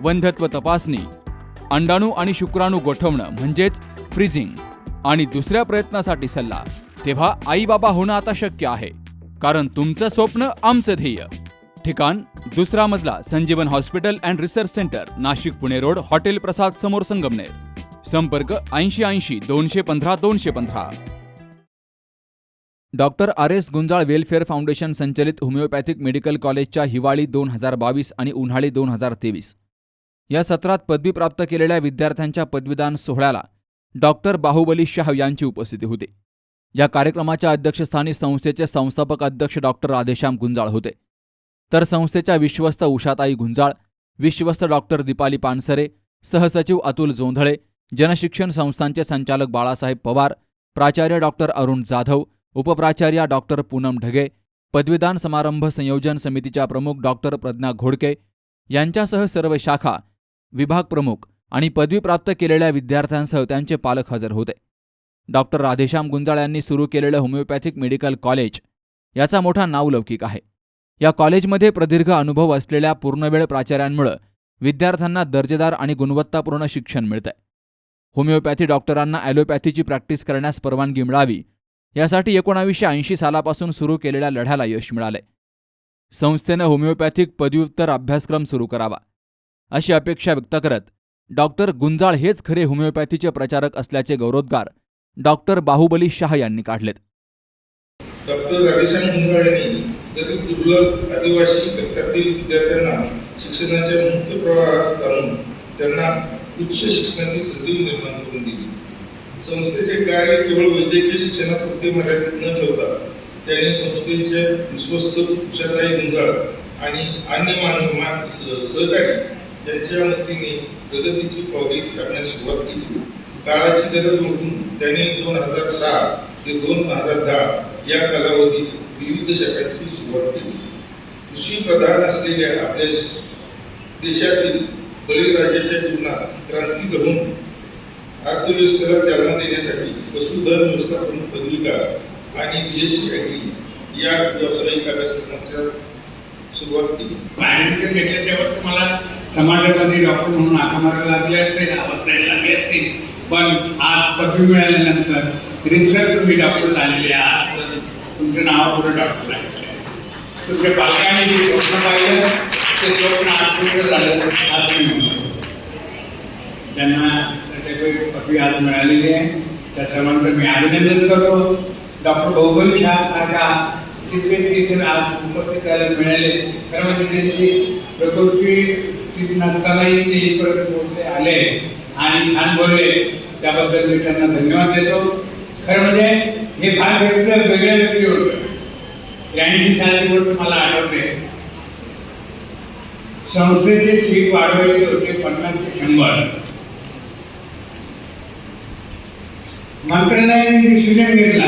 वंध्यत्व तपासणी अंडाणू आणि शुक्राणू गोठवणं म्हणजेच फ्रीजिंग आणि दुसऱ्या प्रयत्नासाठी सल्ला तेव्हा आई बाबा होणं आता शक्य आहे कारण तुमचं स्वप्न आमचं ध्येय. ठिकाण दुसरा मजला Sanjeevan hospital and research center Nashik Pune road hotel Prasad समोर संगमनेर. संपर्क ऐंशी ऐंशी दोनशे पंधरा दोनशे पंधरा. Doctor R S Gunjal welfare foundation संचलित होमिओपॅथिक मेडिकल कॉलेजच्या हिवाळी दोन हजार बावीस आणि उन्हाळी दोन हजार तेवीस. या सत्रात पदवी प्राप्त केलेल्या विद्यार्थ्यांच्या पदवीदान सोहळ्याला डॉक्टर बाहुबली शाह यांची उपस्थिती होती. या कार्यक्रमाच्या अध्यक्षस्थानी संस्थेचे संस्थापक अध्यक्ष डॉक्टर राधेश्याम गुंजाळ होते. तर संस्थेच्या विश्वस्त उषाताई गुंजाळ विश्वस्त डॉक्टर दीपाली पानसरे सहसचिव अतुल जोंधळे जनशिक्षण संस्थांचे संचालक बाळासाहेब पवार प्राचार्य डॉक्टर अरुण जाधव उपप्राचार्या डॉक्टर पूनम ढगे पदवीदान समारंभ संयोजन समितीच्या प्रमुख डॉक्टर प्रज्ञा घोडके यांच्यासह सर्व शाखा विभाग प्रमुख आणि पदवी प्राप्त केलेल्या विद्यार्थ्यांसह त्यांचे पालक हजर होते. डॉक्टर राधेश्याम गुंजाळ यांनी सुरू केलेलं होमिओपॅथिक मेडिकल कॉलेज याचा मोठा नावलौकिक आहे. या कॉलेजमध्ये प्रदीर्घ अनुभव असलेल्या पूर्णवेळ प्राचार्यांमुळे विद्यार्थ्यांना दर्जेदार आणि गुणवत्तापूर्ण शिक्षण मिळतंय. होमिओपॅथी डॉक्टरांना ॲलोपॅथीची प्रॅक्टिस करण्यास परवानगी मिळावी यासाठी एकोणावीसशे ऐंशी सालापासून सुरू केलेल्या लढ्याला यश मिळाले संस्थेनं होमिओपॅथिक पदव्युत्तर अभ्यासक्रम सुरू करावा. अशी अपेक्षा व्यक्त करत डॉक्टर गुंजाळ हेच खरे होमिओपॅथीचे प्रचारक असल्याचे गौरवोद्गार डॉक्टर बाहुबली शाह यांनी काढलेत. डॉक्टर राधेश्याम गुंजाळ यांनी गरीब दुर्लभ आदिवासी घटकातील विद्यार्थ्यांना शिक्षणाच्या मुख्य प्रवाहात आणून त्यांना उच्च शिक्षणाची संधी निर्माण करून दिली. संस्थेचे कार्य केवळ वैद्यकीय शिक्षणापुरते मर्यादित न ठेवता त्याने संस्थेच्या विश्वस्त उषाताई गुंजाळ आणि अन्य मानव सहकारी त्यांच्या मदतीने प्रगतीची पावले करण्यास सुरुवात केली. काळाची गरज ओळखून त्यांनी दोन हजार सहा ते दोन हजार दहा या कालावधीत विविध शाखांची सुरुवात केली. कृषी प्रधान असलेल्या आपल्या देशातील बळीराजाच्या जीवनात क्रांती घडून अर्थव्यवस्थेला चालना देण्यासाठी पशुधन व्यवस्थापन पदविका आणि बीएससी या व्यावसायिक अभ्यासक्रमाच्या सुरुवात केली. ऍडमिशन घेतलं तेव्हा तुम्हाला समाजवादी डॉक्टर म्हणून हाका मारायला लागले असते आवाज द्यायला लागले असते. पण आज पदवी मिळाल्यानंतर रिसर्च तुम्ही डॉक्टर झालेले आहात. तुमचं नाव पुढे डॉक्टर आहे. तुमच्या पालकांनी जे स्वप्न पाहिलं ते स्वप्न आज पूर्ण झालं असं मी म्हणतो. त्यांना सर्टिफिकेट पदवी आज मिळालेली आहे. त्या सर्वांचं मी अभिनंदन करतो. डॉक्टर बहुबल शाह सारखा तितके तिथे आज उपस्थित राहायला मिळाले खरं म्हणजे त्यांची प्रकृती तिथे नसतानाही ते इथपर्यंत पोहोचले आले आणि छान बोलले. त्याबद्दल मी त्यांना धन्यवाद देतो. खरं म्हणजे हे फार वेगळं वेगळ्या व्यक्ती होतं. त्र्याऐंशी सालची गोष्ट मला आठवते. संस्थेचे सीट वाढवायचे होते पन्नास ते शंभर. मंत्रालयाने डिसिजन घेतला.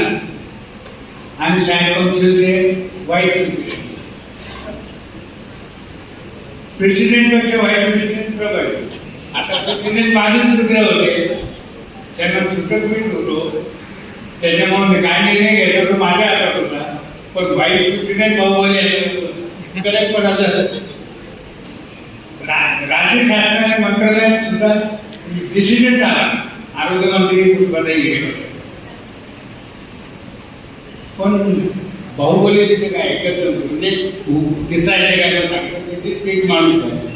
आणि सायन्स काउन्सिलचे व्हाईस प्रेसिडेंट प्रेसिडेंट पेक्षा व्हाईस प्रेसिडेंट प्रभावी आता प्रेसिडेंट माझेच मित्र होते त्यांना सुटक मीच होतो. त्याच्यामुळे मी काय निर्णय घ्यायचा तो माझ्या हातात होता. पण व्हाईस प्रेसिडेंट भाऊ कलेक्ट पण रा- राज्य शासनाने मंत्रालयात सुद्धा डिसिजन झाला आरोग्य मंत्री पुष्पाताई घेत होते पण बाहुबली तिथे काय एकत्र म्हणजे दिसायचे काय तर सांगतात ते एक माणूस आहे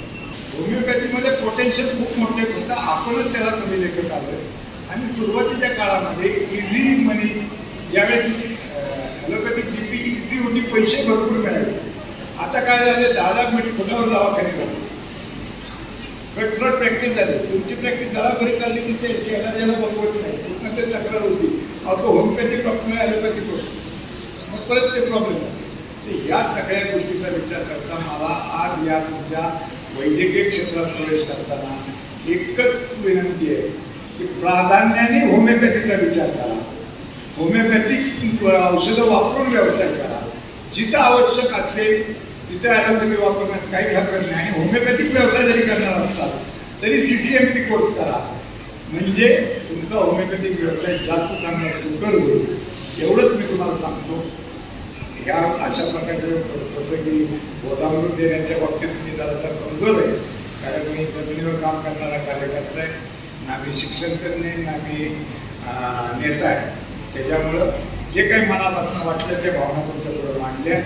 होमिओपॅथीमध्ये पोटेन्शियल खूप मोठे फक्त आपणच त्याला कमी लेखत आलोय. आणि सुरुवातीच्या काळामध्ये इझी मनी यावेळेस ॲलोपॅथिक जी पी इझी होती पैसे भरपूर मिळायचे. आता काय झाले दहा लाख मिनिट कुणावर दवाखाने झाले. कटरट प्रॅक्टिस झाली. तुमची प्रॅक्टिस जरा बरी चालली की ते शेणा ज्याला बघवत नाही. पूर्ण ते तक्रार होती. अहो होमिओपॅथिक डॉक्टर ॲलोपॅथिक होतो परत ते प्रॉब्लेम आहे या सगळ्या गोष्टीचा विचार करता मला आज या तुमच्या वैद्यकीय क्षेत्रात प्रवेश करताना एकच विनंती आहे की प्राधान्याने होमिओपॅथीचा विचार करा. होमिओपॅथिक औषधं वापरून व्यवसाय करा. जिथं आवश्यक असेल तिथं ॲलोपॅथी वापरण्यात काहीच हरकत नाही. आणि होमिओपॅथिक व्यवसाय जरी करणार असतात तरी C C M P course करा. म्हणजे तुमचा होमिओपॅथिक व्यवसाय जास्त चांगला सुकर होईल एवढंच मी तुम्हाला सांगतो. ह्या अशा प्रकारचे प्रसंगी गोदामृत देण्याच्या बाबतीत मी जरासा कमजोर आहे कारण मी जमिनीवर काम करणारा कार्यकर्ता आहे. ना मी शिक्षण करणे ना मी नेता आहे. त्याच्यामुळं जे काही मनापासून वाटलं ते भावना तुमच्याकडे मांडल्या.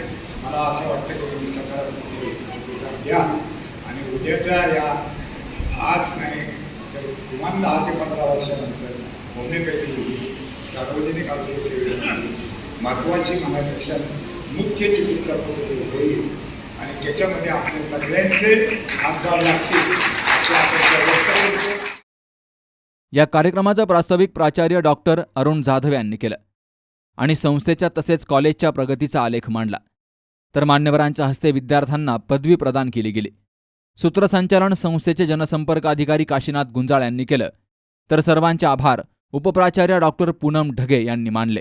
मला असं वाटतं की तुम्ही सकारात्मक प्रतिसाद द्या. आणि उद्याच्या या आज नाही तर किमान दहा ते पंधरा वर्षानंतर होमिओपॅथी सार्वजनिक आरोग्य सेवेला महत्वाची म्हणण्यापेक्षा मुख्य चिकित्सा पद्धती होईल आणि त्याच्यामध्ये आपले सगळ्यांचे हातभार लागतील अशी अपेक्षा व्यक्त करतो. या कार्यक्रमाचं प्रास्ताविक प्राचार्य डॉक्टर अरुण जाधव यांनी केलं. आणि संस्थेच्या तसेच कॉलेजच्या प्रगतीचा आलेख मांडला. तर मान्यवरांच्या हस्ते विद्यार्थ्यांना पदवी प्रदान केली गेली. सूत्रसंचालन संस्थेचे जनसंपर्क अधिकारी काशीनाथ गुंजाळ यांनी केलं. तर सर्वांचे आभार उपप्राचार्य डॉक्टर पूनम ढगे यांनी मानले.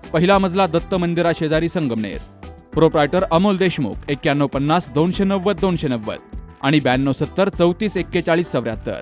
पहिला मजला दत्त मंदिरा शेजारी संगमनेर. प्रोप्रायटर अमोल देशमुख एक्क्याण्णव पन्नास दोनशे नव्वद दोनशे नव्वद आणि ब्याण्णव सत्तर चौतीस एक्केचाळीस चौऱ्याहत्तर.